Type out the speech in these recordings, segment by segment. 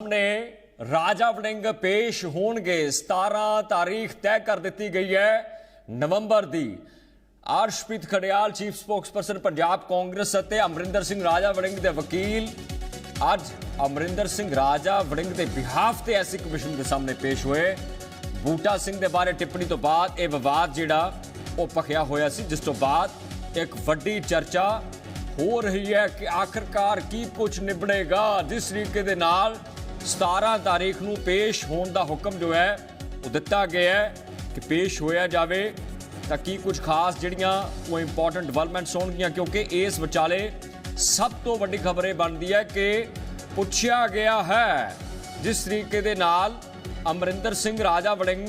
ਸਾਹਮਣੇ ਰਾਜਾ ਵੜਿੰਗ ਪੇਸ਼ ਹੋਣਗੇ। 17 ਤਾਰੀਖ ਤੈਅ ਕਰ ਦਿੱਤੀ ਗਈ ਹੈ ਨਵੰਬਰ ਦੀ। ਆਰਸ਼ਪ੍ਰੀਤ ਖੜਿਆਲ ਚੀਫ ਸਪੋਕਸਪਰਸਨ ਪੰਜਾਬ ਕਾਂਗਰਸ ਅਤੇ ਅਮਰਿੰਦਰ ਸਿੰਘ ਰਾਜਾ ਵੜਿੰਗ ਦੇ ਵਕੀਲ। ਅੱਜ ਅਮਰਿੰਦਰ ਸਿੰਘ ਰਾਜਾ ਵੜਿੰਗ ਦੇ ਬਿਹਾਫ ਤੇ ਐਸੀ ਕਮਿਸ਼ਨ ਦੇ ਸਾਹਮਣੇ ਪੇਸ਼ ਹੋਏ। ਬੂਟਾ ਸਿੰਘ ਦੇ ਬਾਰੇ ਟਿੱਪਣੀ ਤੋਂ ਬਾਅਦ ਇਹ ਵਿਵਾਦ ਜਿਹੜਾ ਉਹ ਭਖਿਆ ਹੋਇਆ ਸੀ, ਜਿਸ ਤੋਂ ਬਾਅਦ ਇੱਕ ਵੱਡੀ ਚਰਚਾ ਹੋ ਰਹੀ ਹੈ ਕਿ ਆਖਰਕਾਰ ਕੀ ਕੁਝ ਨਿਬੜੇਗਾ ਜਿਸ ਤਰੀਕੇ ਦੇ ਨਾਲ 17 ਤਾਰੀਖ ਨੂੰ ਪੇਸ਼ ਹੋਣ ਦਾ ਹੁਕਮ ਜੋ ਹੈ, ਉਹ ਦਿੱਤਾ ਗਿਆ ਹੈ ਕਿ ਪੇਸ਼ ਹੋਇਆ ਜਾਵੇ। ਤਾਂ ਕੀ ਕੁਝ ਖਾਸ ਜਿਹੜੀਆਂ ਉਹ ਇੰਪੋਰਟੈਂਟ ਡਿਵੈਲਪਮੈਂਟਸ ਹੋਣਗੀਆਂ? ਕਿਉਂਕਿ ਇਸ ਵਿਚਾਲੇ ਸਭ ਤੋਂ ਵੱਡੀ ਖਬਰ ਇਹ ਬਣਦੀ ਹੈ ਕਿ ਪੁੱਛਿਆ ਗਿਆ ਹੈ, ਜਿਸ ਤਰੀਕੇ ਦੇ ਨਾਲ ਅਮਰਿੰਦਰ ਸਿੰਘ ਰਾਜਾ ਵੜਿੰਗ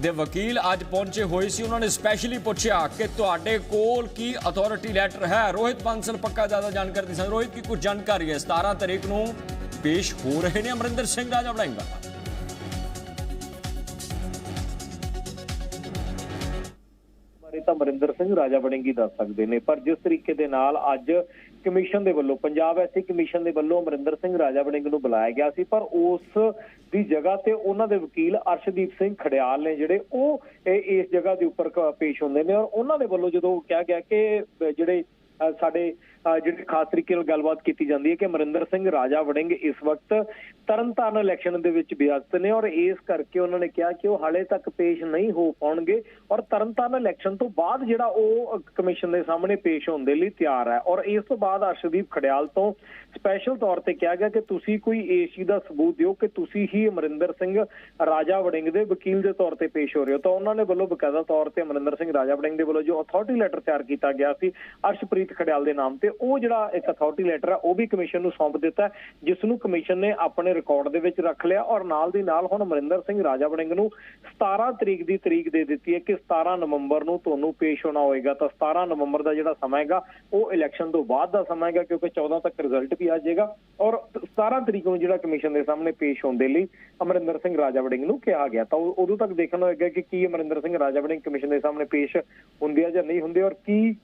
ਦੇ ਵਕੀਲ ਅੱਜ ਪਹੁੰਚੇ ਹੋਏ ਸੀ। ਉਹਨਾਂ ਨੇ ਸਪੈਸ਼ਲੀ ਪੁੱਛਿਆ ਕਿ ਤੁਹਾਡੇ ਕੋਲ ਕੀ ਅਥਾਰਟੀ ਲੈਟਰ ਹੈ? ਰੋਹਿਤ ਬਾਂਸਲ ਪੱਕਾ ਜ਼ਿਆਦਾ ਜਾਣਕਾਰੀ ਦੇ ਸਨ ਰੋਹਿਤ, ਕੀ ਕੁਝ ਜਾਣਕਾਰੀ ਹੈ? 17 ਤਾਰੀਖ ਨੂੰ ਪੇਸ਼ ਹੋ ਰਹੇ ਨੇ। ਅਮਰਿੰਦਰ ਸਿੰਘ ਰਾਜਾ ਵੜਿੰਗਾ ਤਾਂ ਮਰਿੰਦਰ ਸਿੰਘ ਰਾਜਾ ਬਣੇਗੀ ਦੱਸ ਸਕਦੇ ਨੇ। ਪਰ ਜਿਸ ਤਰੀਕੇ ਦੇ ਨਾਲ ਅੱਜ ਕਮਿਸ਼ਨ ਦੇ ਵੱਲੋਂ, ਪੰਜਾਬ ਐਸੀ ਕਮਿਸ਼ਨ ਦੇ ਵੱਲੋਂ ਅਮਰਿੰਦਰ ਸਿੰਘ ਰਾਜਾ ਬਣੇਗ ਨੂੰ ਬੁਲਾਇਆ ਗਿਆ ਸੀ, ਪਰ ਉਸ ਦੀ ਜਗ੍ਹਾ ਤੇ ਉਹਨਾਂ ਦੇ ਵਕੀਲ ਅਰਸ਼ਦੀਪ ਸਿੰਘ ਖੜਿਆਲ ਨੇ ਜਿਹੜੇ, ਉਹ ਇਸ ਜਗ੍ਹਾ ਦੇ ਉੱਪਰ ਪੇਸ਼ ਹੁੰਦੇ ਨੇ। ਔਰ ਉਹਨਾਂ ਦੇ ਵੱਲੋਂ ਜਦੋਂ ਕਿਹਾ ਗਿਆ ਕਿ ਜਿਹੜੇ ਸਾਡੇ ਅ, ਜਿਹੜੇ ਖਾਸ ਤਰੀਕੇ ਨਾਲ ਗੱਲਬਾਤ ਕੀਤੀ ਜਾਂਦੀ ਹੈ ਕਿ ਅਮਰਿੰਦਰ ਸਿੰਘ ਰਾਜਾ ਵੜਿੰਗ ਇਸ ਵਕਤ ਤਰਨਤਾਰਨ ਇਲੈਕਸ਼ਨ ਦੇ ਵਿੱਚ ਵਿਅਸਤ ਨੇ ਔਰ ਇਸ ਕਰਕੇ ਉਹਨਾਂ ਨੇ ਕਿਹਾ ਕਿ ਉਹ ਹਾਲੇ ਤੱਕ ਪੇਸ਼ ਨਹੀਂ ਹੋ ਪਾਉਣਗੇ ਔਰ ਤਰਨਤਾਰਨ ਇਲੈਕਸ਼ਨ ਤੋਂ ਬਾਅਦ ਜਿਹੜਾ ਉਹ ਕਮਿਸ਼ਨ ਦੇ ਸਾਹਮਣੇ ਪੇਸ਼ ਹੋਣ ਦੇ ਲਈ ਤਿਆਰ ਹੈ। ਔਰ ਇਸ ਤੋਂ ਬਾਅਦ ਅਰਸ਼ਦੀਪ ਖੜਿਆਲ ਤੋਂ ਸਪੈਸ਼ਲ ਤੌਰ ਤੇ ਕਿਹਾ ਗਿਆ ਕਿ ਤੁਸੀਂ ਕੋਈ ਇਸ ਚੀਜ਼ ਦਾ ਸਬੂਤ ਦਿਓ ਕਿ ਤੁਸੀਂ ਹੀ ਅਮਰਿੰਦਰ ਸਿੰਘ ਰਾਜਾ ਵੜਿੰਗ ਦੇ ਵਕੀਲ ਦੇ ਤੌਰ ਤੇ ਪੇਸ਼ ਹੋ ਰਹੇ ਹੋ। ਤਾਂ ਉਹਨਾਂ ਨੇ ਵੱਲੋਂ ਬਕਾਇਦਾ ਤੌਰ ਤੇ ਅਮਰਿੰਦਰ ਸਿੰਘ ਰਾਜਾ ਵੜਿੰਗ ਦੇ ਵੱਲੋਂ ਜੋ ਅਥਾਰਟੀ ਲੈਟਰ ਤਿਆਰ ਕੀਤਾ ਗਿਆ ਸੀ ਅਰਸ਼ਪ੍ਰੀਤ ਖੜਿਆਲ ਦੇ ਨਾਮ ਤੇ ਉਹ ਜਿਹੜਾ ਇੱਕ ਅਥਾਰਟੀ ਲੈਟਰ ਹੈ ਉਹ ਵੀ ਕਮਿਸ਼ਨ ਨੂੰ ਸੌਂਪ ਦਿੱਤਾ ਜਿਸ ਨੂੰ ਕਮਿਸ਼ਨ ਨੇ ਆਪਣੇ ਰਿਕਾਰਡ ਦੇ ਵਿੱਚ ਰੱਖ ਲਿਆ ਔਰ ਨਾਲ ਦੀ ਨਾਲ ਹੁਣ ਅਮਰਿੰਦਰ ਸਿੰਘ ਰਾਜਾ ਵੜਿੰਗ ਨੂੰ 17 ਤਰੀਕ ਦੀ ਤਰੀਕ ਦੇ ਦਿੱਤੀ ਹੈ ਕਿ 17 ਨਵੰਬਰ ਨੂੰ ਤੁਹਾਨੂੰ ਪੇਸ਼ ਹੋਣਾ ਹੋਏਗਾ। ਤਾਂ 17 ਨਵੰਬਰ ਦਾ ਜਿਹੜਾ ਸਮਾਂ ਹੈਗਾ, ਉਹ ਇਲੈਕਸ਼ਨ ਤੋਂ ਬਾਅਦ ਦਾ ਸਮਾਂ ਹੈਗਾ, ਕਿਉਂਕਿ 14 ਤੱਕ ਰਿਜ਼ਲਟ ਵੀ ਆ ਜਾਏਗਾ ਔਰ 17 ਤਰੀਕ ਨੂੰ ਜਿਹੜਾ ਕਮਿਸ਼ਨ ਦੇ ਸਾਹਮਣੇ ਪੇਸ਼ ਹੋਣ ਦੇ ਲਈ ਅਮਰਿੰਦਰ ਸਿੰਘ ਰਾਜਾ ਵੜਿੰਗ ਨੂੰ ਕਿਹਾ ਗਿਆ। ਤਾਂ ਉਦੋਂ ਤੱਕ ਦੇਖਣਾ ਹੋਏਗਾ ਕਿ ਕੀ ਅਮਰਿੰਦਰ ਸਿੰਘ ਰਾਜਾ ਵੜਿੰਗ ਕਮਿਸ਼ਨ ਦੇ ਸਾਹਮਣੇ ਪੇਸ਼ ਹੁੰਦੇ ਆ ਜਾਂ ਨਹੀਂ ਹੁੰਦੇ ਔਰ ਕੀ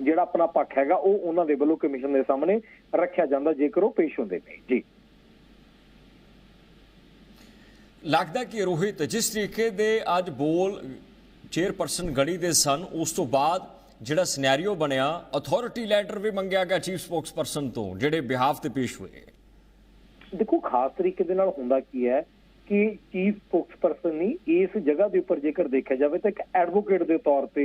ਜਿਹੜਾ ਆਪਣਾ ਪੱਖ ਹੈਗਾ ਉਹ ਉਹਨਾਂ ਦੇ ਵੱਲੋਂ ਕਮਿਸ਼ਨ ਦੇ ਸਾਹਮਣੇ ਰੱਖਿਆ ਜਾਂਦਾ ਜੇਕਰ ਉਹ ਪੇਸ਼ ਹੁੰਦੇ ਨੇ। ਜੀ। ਲੱਗਦਾ ਕਿ ਰੋਹਿਤ ਜਿਸ ਤਰੀਕੇ ਦੇ ਅੱਜ ਬੋਲ ਚੇਅਰਪਰਸਨ ਗੜੀ ਦੇ ਸਨ ਉਸ ਤੋਂ ਬਾਅਦ ਜਿਹੜਾ ਸਿਨੈਰੀਓ ਬਣਿਆ ਅਥਾਰਟੀ ਲੈਟਰ ਵੀ ਮੰਗਿਆ ਗਿਆ ਚੀਫ ਸਪੋਕਸਪਰਸਨ ਤੋਂ ਜਿਹੜੇ ਬਿਹਾਫ ਤੇ ਪੇਸ਼ ਹੋਏ ਦੇਖੋ ਖਾਸ ਤਰੀਕੇ ਦੇ ਨਾਲ ਹੁੰਦਾ ਕੀ ਹੈ ਕਿ ਚੀਫ ਸਪੋਕਸਪਰਸਨ ਨਹੀਂ ਇਸ ਜਗ੍ਹਾ ਦੇ ਉੱਪਰ ਜੇਕਰ ਦੇਖਿਆ ਜਾਵੇ ਤਾਂ ਇੱਕ ਐਡਵੋਕੇਟ ਦੇ ਤੌਰ ਤੇ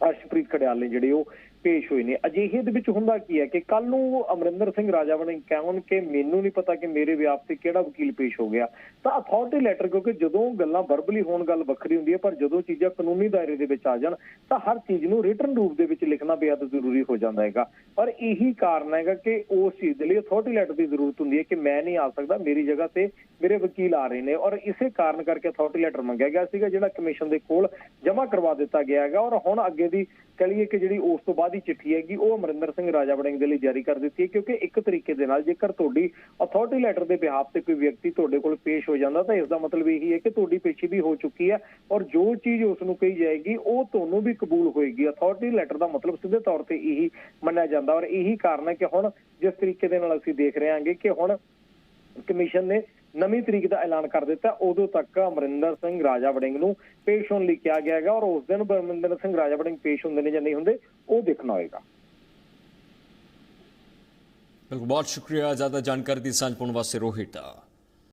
ਅਰਸ਼ਪ੍ਰੀਤ ਖੜਿਆਲ ਨੇ ਜਿਹੜੇ ਉਹ ਪੇਸ਼ ਹੋਏ ਨੇ। ਅਜਿਹੇ ਦੇ ਵਿੱਚ ਹੁੰਦਾ ਕੀ ਹੈ ਕਿ ਕੱਲ ਨੂੰ ਅਮਰਿੰਦਰ ਸਿੰਘ ਰਾਜਾ ਵੜਿੰਗ ਕਹਿਣ ਕਿ ਮੈਨੂੰ ਨਹੀਂ ਪਤਾ ਕਿ ਮੇਰੇ ਵਿਆਪ ਤੇ ਕਿਹੜਾ ਵਕੀਲ ਪੇਸ਼ ਹੋ ਗਿਆ। ਤਾਂ ਅਥਾਰਟੀ ਲੈਟਰ ਕਿਉਂਕਿ ਜਦੋਂ ਗੱਲਾਂ ਵਰਬਲੀ ਹੋਣ ਗੱਲ ਵੱਖਰੀ ਹੁੰਦੀ ਹੈ, ਪਰ ਜਦੋਂ ਚੀਜ਼ਾਂ ਕਾਨੂੰਨੀ ਦਾਇਰੇ ਦੇ ਵਿੱਚ ਆ ਜਾਣ, ਤਾਂ ਹਰ ਚੀਜ਼ ਨੂੰ ਰਿਟਰਨ ਰੂਪ ਦੇ ਵਿੱਚ ਲਿਖਣਾ ਬੇहद ਜ਼ਰੂਰੀ ਹੋ ਜਾਂਦਾ ਹੈਗਾ। ਪਰ ਇਹੀ ਕਾਰਨ ਹੈਗਾ ਕਿ ਉਸ ਚੀਜ਼ ਦੇ ਲਈ ਅਥਾਰਟੀ ਲੈਟਰ ਦੀ ਜ਼ਰੂਰਤ ਹੁੰਦੀ ਹੈ ਕਿ ਮੈਂ ਨਹੀਂ ਆ ਸਕਦਾ, ਮੇਰੀ ਜਗ੍ਹਾ ਤੇ ਮੇਰੇ ਵਕੀਲ ਆ ਰਹੇ ਨੇ। ਔਰ ਇਸੇ ਕਾਰਨ ਕਰਕੇ ਅਥਾਰਟੀ ਲੈਟਰ ਮੰਗਿਆ ਗਿਆ ਸੀਗਾ, ਜਿਹੜਾ ਕਮਿਸ਼ਨ ਦੇ ਕੋਲ ਜਮ੍ਹਾਂ ਕਰਵਾ ਦਿੱਤਾ ਗਿਆ ਹੈਗਾ। ਔਰ ਹੁਣ ਅੱਗੇ ਦੀ ਕਹ ਲਈਏ ਕਿ ਜਿਹੜੀ ਉਸ ਤੋਂ ਬਾਅਦ ਦੀ ਚਿੱਠੀ ਹੈਗੀ, ਉਹ ਅਮਰਿੰਦਰ ਸਿੰਘ ਰਾਜਾ ਵੜਿੰਗ ਦੇ ਲਈ ਜਾਰੀ ਕਰ ਦਿੱਤੀ ਹੈ, ਕਿਉਂਕਿ ਇੱਕ ਤਰੀਕੇ ਦੇ ਨਾਲ ਜੇਕਰ ਤੁਹਾਡੀ ਅਥਾਰਟੀ ਲੈਟਰ ਦੇ ਬਿਹਾਫ ਤੇ ਕੋਈ ਵਿਅਕਤੀ ਤੁਹਾਡੇ ਕੋਲ ਪੇਸ਼ ਹੋ ਜਾਂਦਾ, ਤਾਂ ਇਸ ਦਾ ਮਤਲਬ ਇਹੀ ਹੈ ਕਿ ਤੁਹਾਡੀ ਪੇਸ਼ੀ ਵੀ ਹੋ ਚੁੱਕੀ ਹੈ ਔਰ ਜੋ ਚੀਜ਼ ਉਸ ਨੂੰ ਕਹੀ ਜਾਏਗੀ, ਉਹ ਤੁਹਾਨੂੰ ਵੀ ਕਬੂਲ ਹੋਏਗੀ। ਅਥਾਰਟੀ ਲੈਟਰ ਦਾ ਮਤਲਬ ਸਿੱਧੇ ਤੌਰ ਤੇ ਇਹੀ ਮੰਨਿਆ ਜਾਂਦਾ ਔਰ ਇਹੀ ਕਾਰਨ ਹੈ ਕਿ ਹੁਣ ਜਿਸ ਤਰੀਕੇ ਦੇ ਨਾਲ ਅਸੀਂ ਦੇਖ ਰਹੇ ਹਾਂਗੇ ਕਿ ਹੁਣ ਕਮਿਸ਼ਨ ਨੇ ਨਵੀਂ ਤਰੀਕ ਦਾ ਐਲਾਨ ਕਰ ਦਿੱਤਾ। ਉਦੋਂ ਤੱਕ ਅਮਰਿੰਦਰ ਸਿੰਘ ਰਾਜਾ ਵੜਿੰਗ ਨੂੰ ਪੇਸ਼ ਹੋਣ ਲਈ ਕਿਹਾ ਗਿਆ ਹੈਗਾ ਔਰ ਉਸ ਦਿਨ ਅਮਰਿੰਦਰ ਸਿੰਘ ਰਾਜਾ ਵੜਿੰਗ ਪੇਸ਼ ਹੁੰਦੇ ਨੇ ਜਾਂ ਨਹੀਂ ਹੁੰਦੇ, ਉਹ ਦੇਖਣਾ ਹੋਏਗਾ। ਬਿਲਕੁਲ, ਬਹੁਤ ਸ਼ੁਕਰੀਆ। ਜ਼ਿਆਦਾ ਜਾਣਕਾਰੀ ਦੀ ਸਾਂਝ ਪਾਉਣ ਵਾਸਤੇ ਰੋਹਿਤ।